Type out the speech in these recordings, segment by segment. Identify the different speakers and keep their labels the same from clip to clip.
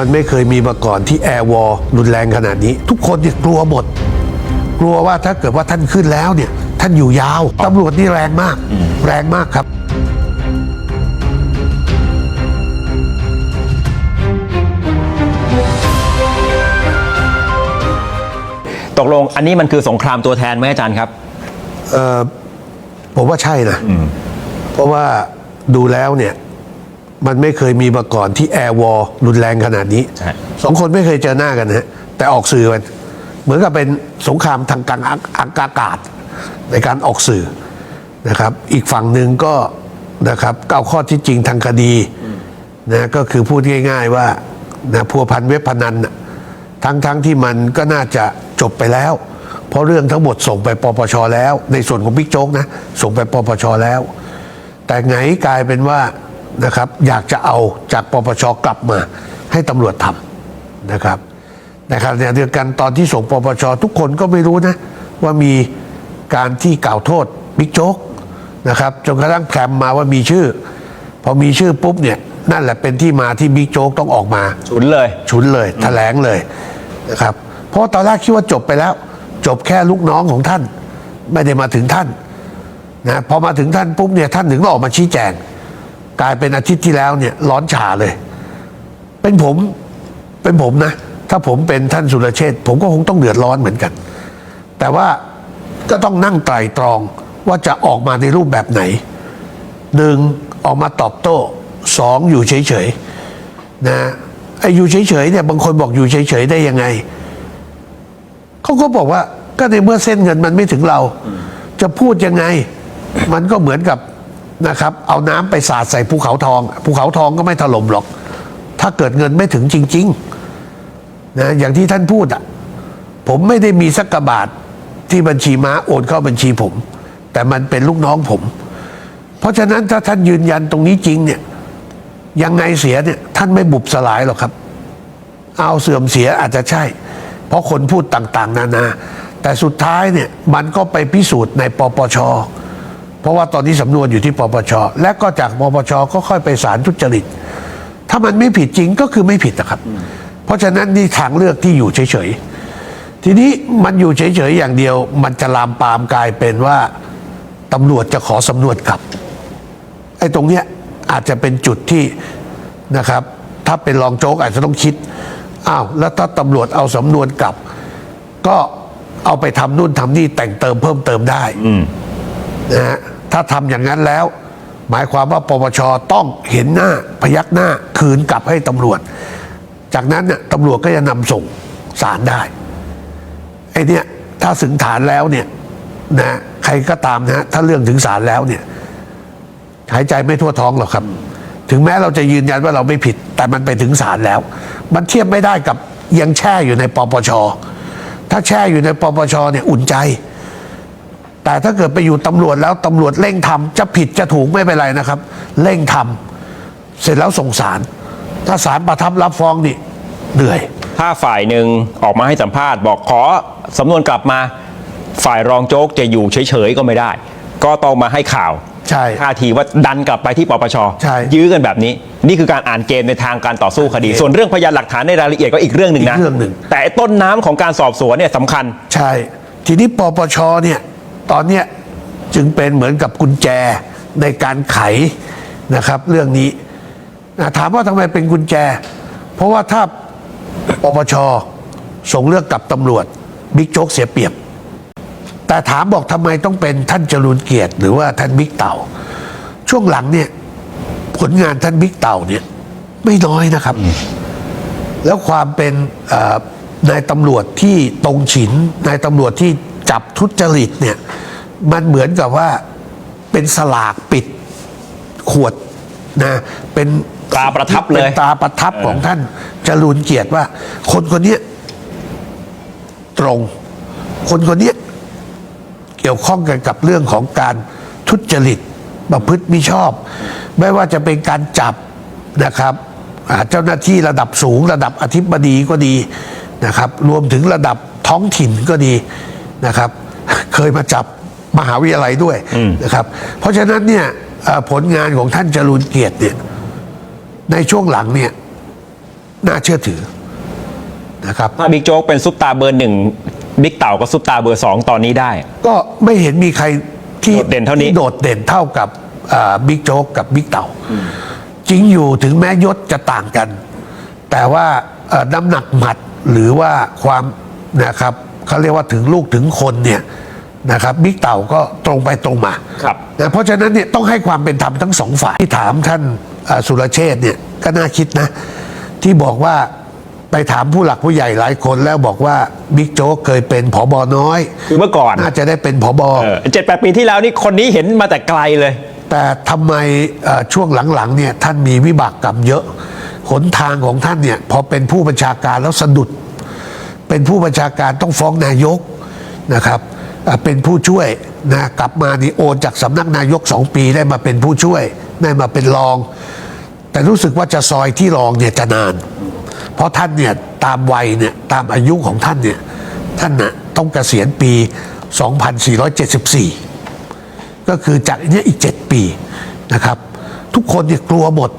Speaker 1: มันไม่เคยมีมาก่อนที่แอร์วอลรุนแรงขนาดนี้ ทุกคนเนี่ยกลัวหมด กลัวว่าถ้าเกิดว่าท่านขึ้นแล้วเนี่ย ท่านอยู่ยาวตำรวจนี่แรงมาก แรงมากครับ
Speaker 2: ตกลงอันนี้มันคือสงครามตัวแทนไหมอาจารย์ครับ
Speaker 1: เอ่อผมว่าใช่นะ เพราะว่าดูแล้วเนี่ย มันไม่เคยมีมาก่อนที่แอร์วอลรุนแรงขนาดนี้
Speaker 2: ใช่
Speaker 1: สองคนไม่เคยเจอหน้ากันนะฮะแต่ออกสื่อกัน เหมือนกับเป็นสงครามทางกลางอากาศในการออกสื่อนะครับ อีกฝั่งหนึ่งก็นะครับก็เอาข้อที่จริงทางคดีนะก็คือพูดง่าย ๆว่านะพัวพันเว็บพนันน่ะทั้งทั้งที่มันก็น่าจะจบไปแล้ว เพราะเรื่องทั้งหมดส่งไปปปชแล้ว ในส่วนของบิ๊กโจ๊กนะส่งไปปปชแล้ว แต่ไงกลายเป็นว่า นะครับ อยากจะเอาจากปปชกลับมาให้ตำรวจทำนะครับนะครับในเดียวกันตอนที่ส่งปปชทุกคนก็ไม่รู้นะ ว่ามีการที่กล่าวโทษบิ๊กโจ๊กนะครับจนกระทั่งแพรมมาว่ามีชื่อ พอมีชื่อปุ๊บเนี่ยนั่นแหละเป็นที่มาที่บิ๊กโจ๊กต้องออกมา
Speaker 2: ฉุนเลย
Speaker 1: ฉุนเลยแถลงเลยนะครับเพราะตอนแรกคิดว่าจบไปแล้ว จบแค่ลูกน้องของท่าน ไม่ได้มาถึงท่านนะพอมาถึงท่านปุ๊บเนี่ยท่านถึงออกมาชี้แจง กลายเป็นอาทิตย์ที่แล้วเนี่ยร้อนฉาเลย เป็นผมเป็นผมนะ ถ้าผมเป็นท่านสุรเชษผมก็คงต้องเดือดร้อนเหมือนกัน แต่ว่าก็ต้องนั่งไตรตรองว่าจะออกมาในรูปแบบไหนหนึ่งออกมาตอบโต้สองอยู่เฉยๆนะไอ้อยู่เฉยๆเนี่ยบางคนบอกอยู่เฉยๆได้ยังไงเขาก็บอกว่าก็ในเมื่อเส้นเงินมันไม่ถึงเรา จะพูดยังไง มันก็เหมือนกับ นะครับเอาน้ำไปสาดใส่ภูเขาทองภูเขาทองก็ไม่ถล่มหรอก ถ้าเกิดเงินไม่ถึงจริงๆนะอย่างที่ท่านพูดอะผมไม่ได้มีสักกระบาทที่บัญชีม้าโอนเข้าบัญชีผม แต่มันเป็นลูกน้องผม เพราะฉะนั้นถ้าท่านยืนยันตรงนี้จริงเนี่ยยังไงเสียเนี่ยท่านไม่บุบสลายหรอกครับ เอาเสื่อมเสียอาจจะใช่ เพราะคนพูดต่างๆ นานา แต่สุดท้ายเนี่ยมันก็ไปพิสูจน์ในปปช เพราะว่าตอนนี้สำนวนอยู่ที่ปปชและก็จากปปชก็ค่อยไปศาลทุจริต ถ้ามันไม่ผิดจริงก็คือไม่ผิดนะครับ เพราะฉะนั้นนี่ทางเลือกที่อยู่เฉยๆทีนี้มันอยู่เฉยๆอย่างเดียว มันจะลามปามกลายเป็นว่าตำรวจจะขอสำนวนกลับไอ้ตรงเนี้ยอาจจะเป็นจุดที่นะครับ ถ้าเป็นรองโจ๊กอาจจะต้องคิดอ้าวแล้วถ้าตำรวจเอาสำนวนกลับ ก็เอาไปทำนู่นทำนี่แต่งเติมเพิ่มเติมได้นะฮะ ถ้าทำอย่างนั้นแล้ว หมายความว่าปปชต้องเห็นหน้าพยักหน้าคืนกลับให้ตำรวจ จากนั้นเนี่ยตำรวจก็จะนำส่งศาลได้ไอ้นี่ถ้าถึงฐานแล้วเนี่ยนะใครก็ตามนะฮะถ้าเรื่องถึงศาลแล้วเนี่ยหายใจไม่ทั่วท้องหรอกครับ ถึงแม้เราจะยืนยันว่าเราไม่ผิด แต่มันไปถึงศาลแล้ว มันเทียบไม่ได้กับยังแช่อยู่ในปปชถ้าแช่อยู่ในปปชเนี่ยอุ่นใจ แต่ถ้าเกิดไปอยู่ตำรวจแล้วตำรวจเร่งทำจะผิดจะถูกไม่เป็นไรนะครับ เร่งทำเสร็จแล้วส่งสาร ถ้าสารประทับรับฟ้องนี่เหนื่อย
Speaker 2: ถ้าฝ่ายหนึ่งออกมาให้สัมภาษณ์ บอกขอสำนวนกลับมาฝ่ายรองโจ๊กจะอยู่เฉยๆก็ไม่ได้ ก็ต้องมาให้ข่าว
Speaker 1: ใช่
Speaker 2: ท่าทีว่าดันกลับไปที่ปปช
Speaker 1: ใช่
Speaker 2: ยื้อกันแบบนี้ นี่คือการอ่านเกมในทางการต่อสู้คดี ส่วนเรื่องพยานหลักฐานในรายละเอียดก็อีกเรื่องหนึ่งนะ
Speaker 1: อีกเรื่องหนึ่ง
Speaker 2: แต่ไอ้ต้นน้ำของการสอบสวนเนี่ยสำคัญ
Speaker 1: ใช่ ทีนี้ปปชเนี่ย ตอนเนี้ยจึงเป็นเหมือนกับกุญแจในการไขนะครับเรื่องนี้นะถามว่าทำไมเป็นกุญแจ เพราะว่าถ้าปปชส่งเรื่องกับตำรวจบิ๊กโจ๊กเสียเปรียบ แต่ถามบอกทำไมต้องเป็นท่านจรูนเกียรติ หรือว่าท่านบิ๊กเต่า ช่วงหลังเนี่ยผลงานท่านบิ๊กเต่าเนี่ยไม่น้อยนะครับ แล้วความเป็นนายตำรวจที่ตรงฉินนายตำรวจที่จับทุจริตเนี่ย มันเหมือนกับว่าเป็นสลากปิดขวดนะเป็น
Speaker 2: ตราประทับเลย
Speaker 1: ป็นตราประทับของท่านจรูนเกียรติว่า คนคนเนี้ยตรง คนคนเนี้ยเกี่ยวข้องกันกับเรื่องของการทุจริตประพฤติมิชอบ ไม่ว่าจะเป็นการจับนะครับอ่าเจ้าหน้าที่ระดับสูง ระดับอธิบดีก็ดีนะครับ รวมถึงระดับท้องถิ่นก็ดีนะครับ เคยมาจับ มหาวิทยาลัยด้วยนะครับ เพราะฉะนั้นเนี่ยเอ่อผลงานของท่านจรูนเกียรติเนี่ยในช่วงหลังเนี่ยน่าเชื่อถือนะครับ
Speaker 2: ถ้าบิ๊กโจ๊กเป็นซุปตาเบอร์หนึ่งบิ๊กเต่าก็ซุปตาเบอร์สองตอนนี้ได้
Speaker 1: ก็ไม่เห็นมีใครที่
Speaker 2: โดดเด่นเท่านี้
Speaker 1: ที่โดดเด่นเท่ากับอ่าบิ๊กโจ๊กกับบิ๊กเต่า จริงอยู่ถึงแม้ยศจะต่างกัน แต่ว่าเอ่อน้ำหนักหมัดหรือว่าความนะครับเขาเรียกว่าถึงลูกถึงคนเนี่ย นะครับบิ๊กเต่าก็ตรงไปตรงมา
Speaker 2: ครับ
Speaker 1: นะเพราะฉะนั้นเนี่ยต้องให้ความเป็นธรรมทั้งสองฝ่ายที่ถามท่านเอ่อสุรเชษฐ์เนี่ยก็น่าคิดนะ ที่บอกว่าไปถามผู้หลักผู้ใหญ่หลายคนแล้วบอกว่าบิ๊กโจ๊กเคยเป็นผอบอน้อย
Speaker 2: คือเมื่อก่อน
Speaker 1: น่าจะได้เป็นผบ
Speaker 2: เจ็ดแปดปีที่แล้วนี่คนนี้เห็นมาแต่ไกลเลย
Speaker 1: แต่ทำไมเอ่อช่วงหลังๆเนี่ยท่านมีวิบากกรรมเยอะหนทางของท่านเนี่ยพอเป็นผู้บัญชาการแล้วสะดุด เป็นผู้บัญชาการต้องฟ้องนายกนะครับอะ เป็นผู้ช่วยนะกลับมานี่โอนจากสำนักนายกสองปีได้มาเป็นผู้ช่วยได้มาเป็นรอง แต่รู้สึกว่าจะซอยที่รองเนี่ยจะนาน เพราะท่านเนี่ยตามวัยเนี่ยตามอายุของท่านเนี่ยท่านน่ะต้องเกษียณปี 2474 ก็คือจากเนี้ยอีก 7 ปีนะครับ ทุกคนเนี่ยกลัวหมด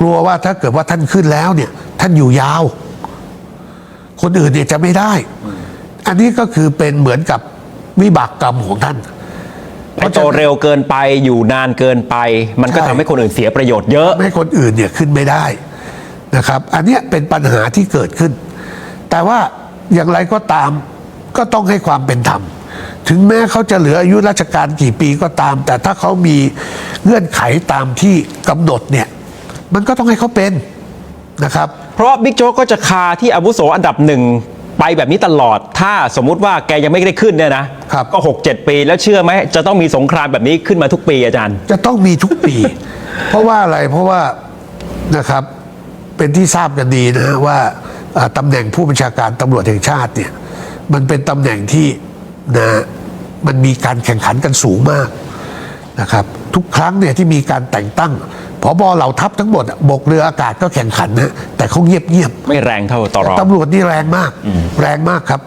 Speaker 1: กลัวว่าถ้าเกิดว่าท่านขึ้นแล้วเนี่ยท่านอยู่ยาว คนอื่นเนี่ยจะไม่ได้ อันนี้ก็คือเป็นเหมือนกับ วิบากกรรมของท่าน
Speaker 2: ไอ้โตเร็วเกินไปอยู่นานเกินไป มันก็
Speaker 1: ใช่
Speaker 2: ทำให้คนอื่นเสียประโยชน์เยอะ
Speaker 1: ไม่ให้คนอื่นเนี่ยขึ้นไม่ได้นะครับ อันเนี้ยเป็นปัญหาที่เกิดขึ้น แต่ว่าอย่างไรก็ตามก็ต้องให้ความเป็นธรรม ถึงแม้เขาจะเหลืออายุราชการกี่ปีก็ตาม แต่ถ้าเขามีเงื่อนไขตามที่กำหนดเนี่ย มันก็ต้องให้เขาเป็นนะครับ
Speaker 2: เพราะว่าบิ๊กโจ๊กก็จะคาที่อาวุโสอันดับหนึ่ง ไปแบบนี้ตลอด ถ้าสมมุติว่าแกยังไม่ได้ขึ้นเนี่ยนะครับก็ 6 7 ปีแล้วเชื่อไหมจะต้องมีสงครามแบบนี้ขึ้นมาทุกปีอาจารย์
Speaker 1: จะต้องมีทุกปี เพราะว่าอะไรเพราะว่านะครับเป็นที่ทราบกันดีนะฮะว่าอ่าตำแหน่งผู้บัญชาการตำรวจแห่งชาติเนี่ยมันเป็นตำแหน่งที่นะมันมีการแข่งขันกันสูงมากนะครับทุกครั้งเนี่ยที่มีการแต่งตั้ง พบเหล่าทัพทั้งหมดอะบกเรืออากาศก็แข่งขันนะแต่เขาเงียบเงียบๆ
Speaker 2: ไม่แรงเท่าตรอ
Speaker 1: ตำรวจนี่แรงมาก แรงมากครับ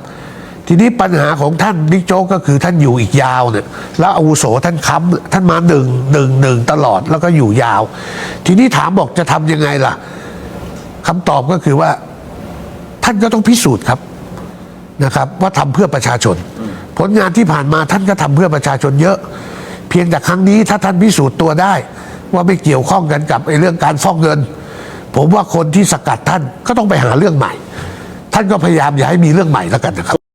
Speaker 1: ทีนี้ปัญหาของท่านบิ๊กโจ๊กก็คือท่านอยู่อีกยาวเนี่ยแล้วอาวุโสท่านค้ำท่านมาหนึ่งหนึ่งหนึ่งตลอดแล้วก็อยู่ยาว ทีนี้ถามบอกจะทำยังไงล่ะคำตอบก็คือว่า ท่านก็ต้องพิสูจน์ครับนะครับ ว่าทำเพื่อประชาชน ผลงานที่ผ่านมาท่านก็ทำเพื่อประชาชนเยอะ เพียงแต่ครั้งนี้ถ้าท่านพิสูจน์ตัวได้ ว่าไม่เกี่ยวข้องกันกับไอ้เรื่องการฟ้องเงิน ผมว่าคนที่สกัดท่านก็ต้องไปหาเรื่องใหม่ ท่านก็พยายามอย่าให้มีเรื่องใหม่แล้วกันนะครับ